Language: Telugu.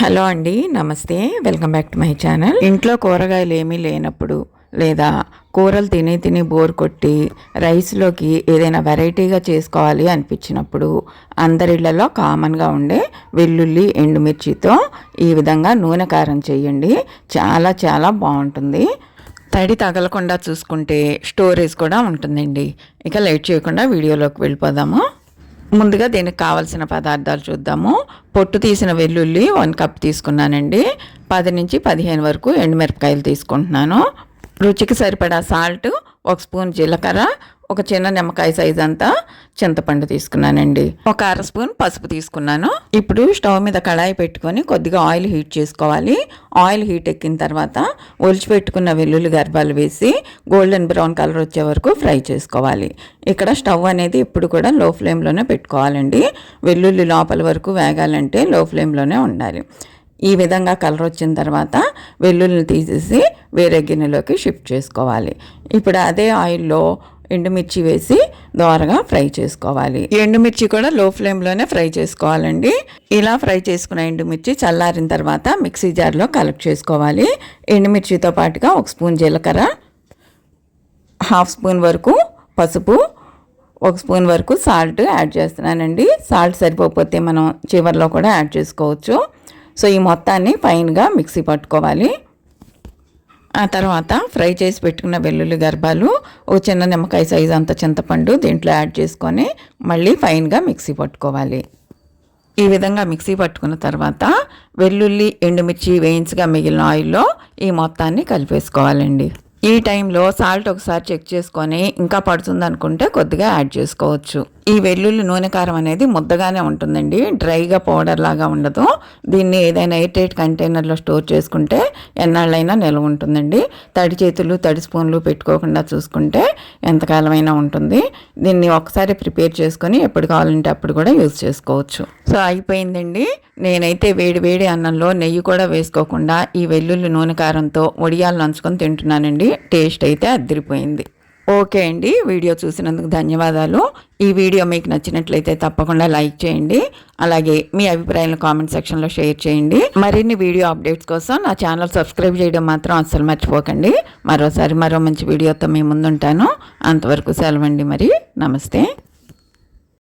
హలో అండి నమస్తే. Welcome back to my channel. ఇంట్లో కూరగాయలు ఏమీ లేనప్పుడు లేదా కూరలు తిని తిని బోర్ కొట్టి రైస్లోకి ఏదైనా వెరైటీగా చేసుకోవాలి అనిపించినప్పుడు అందరిళ్ళలో కామన్గా ఉండే వెల్లుల్లి ఎండుమిర్చితో ఈ విధంగా నూనె కారం చేయండి. చాలా చాలా బాగుంటుంది. తడి తగలకుండా చూసుకుంటే స్టోరేజ్ కూడా ఉంటుందండి. ఇక లేట్ చేయకుండా వీడియోలోకి వెళ్ళిపోదాము. ముందుగా దీనికి కావాల్సిన పదార్థాలు చూద్దాము. పొట్టు తీసిన వెల్లుల్లి వన్ కప్ తీసుకున్నానండి. పది నుంచి పదిహేను వరకు ఎండుమిరపకాయలు తీసుకుంటున్నాను. రుచికి సరిపడా సాల్ట్ ఒక స్పూన్ జీలకర్ర ఒక చిన్న నిమ్మకాయ సైజ్ అంతా చింతపండు తీసుకున్నానండి. ఒక అర స్పూన్ పసుపు తీసుకున్నాను. ఇప్పుడు స్టవ్ మీద కళాయి పెట్టుకొని కొద్దిగా ఆయిల్ హీట్ చేసుకోవాలి. ఆయిల్ హీట్ ఎక్కిన తర్వాత ఒలిచి పెట్టుకున్న వెల్లుల్లి గర్భాలు వేసి గోల్డెన్ బ్రౌన్ కలర్ వచ్చే వరకు ఫ్రై చేసుకోవాలి. ఇక్కడ స్టవ్ అనేది ఇప్పుడు కూడా లో ఫ్లేమ్లోనే పెట్టుకోవాలండి. వెల్లుల్లి లోపల వరకు వేగాలంటే లో ఫ్లేమ్లోనే ఉండాలి. ఈ విధంగా కలర్ వచ్చిన తర్వాత వెల్లుల్లిని తీసేసి వేరే గిన్నెలోకి షిఫ్ట్ చేసుకోవాలి. ఇప్పుడు అదే ఆయిల్లో ఎండుమిర్చి వేసి దోరగా ఫ్రై చేసుకోవాలి. ఎండుమిర్చి కూడా లో ఫ్లేమ్లోనే ఫ్రై చేసుకోవాలండి. ఇలా ఫ్రై చేసుకున్న ఎండుమిర్చి చల్లారిన తర్వాత మిక్సీ జార్లో కలెక్ట్ చేసుకోవాలి. ఎండుమిర్చితో పాటుగా ఒక స్పూన్ జీలకర్ర హాఫ్ స్పూన్ వరకు పసుపు ఒక స్పూన్ వరకు సాల్ట్ యాడ్ చేస్తున్నానండి. సాల్ట్ సరిపోకపోతే మనం చివరిలో కూడా యాడ్ చేసుకోవచ్చు. సో ఈ మొత్తాన్ని ఫైన్గా మిక్సీ పట్టుకోవాలి. ఆ తర్వాత ఫ్రై చేసి పెట్టుకున్న వెల్లుల్లి గర్భాలు ఓ చిన్న నిమ్మకాయ సైజు అంత చింతపండు దీంట్లో యాడ్ చేసుకొని మళ్ళీ ఫైన్గా మిక్సీ పట్టుకోవాలి. ఈ విధంగా మిక్సీ పట్టుకున్న తర్వాత వెల్లుల్లి ఎండుమిర్చి వేయించగా మిగిలిన ఆయిల్లో ఈ మొత్తాన్ని కలిపేసుకోవాలండి. ఈ టైంలో సాల్ట్ ఒకసారి చెక్ చేసుకొని ఇంకా పడుతుంది అనుకుంటే కొద్దిగా యాడ్ చేసుకోవచ్చు. ఈ వెల్లుల్లి నూనె కారం అనేది ముద్దగానే ఉంటుందండి. డ్రైగా పౌడర్ లాగా ఉండదు. దీన్ని ఏదైనా ఎయిర్ కంటైనర్లో స్టోర్ చేసుకుంటే ఎన్నాళ్ళైనా నిల్వ ఉంటుందండి. తడి చేతులు తడి స్పూన్లు పెట్టుకోకుండా చూసుకుంటే ఎంతకాలమైనా ఉంటుంది. దీన్ని ఒకసారి ప్రిపేర్ చేసుకొని ఎప్పుడు కావాలంటే అప్పుడు కూడా యూజ్ చేసుకోవచ్చు. సో అయిపోయిందండి. నేనైతే వేడి వేడి అన్నంలో నెయ్యి కూడా వేసుకోకుండా ఈ వెల్లుల్లి నూనె కారంతో వడియాలు నంచుకొని తింటున్నానండి. టేస్ట్ అయితే అద్దరిపోయింది. ఓకే అండి. వీడియో చూసినందుకు ధన్యవాదాలు. ఈ వీడియో మీకు నచ్చినట్లయితే తప్పకుండా లైక్ చేయండి. అలాగే మీ అభిప్రాయాలను కామెంట్ సెక్షన్లో షేర్ చేయండి. మరిన్ని వీడియో అప్డేట్స్ కోసం నా ఛానల్ సబ్స్క్రైబ్ చేయడం మాత్రం అస్సలు మర్చిపోకండి. మరోసారి మరో మంచి వీడియోతో మీ ముందుంటాను. అంతవరకు సెలవండి మరి. నమస్తే.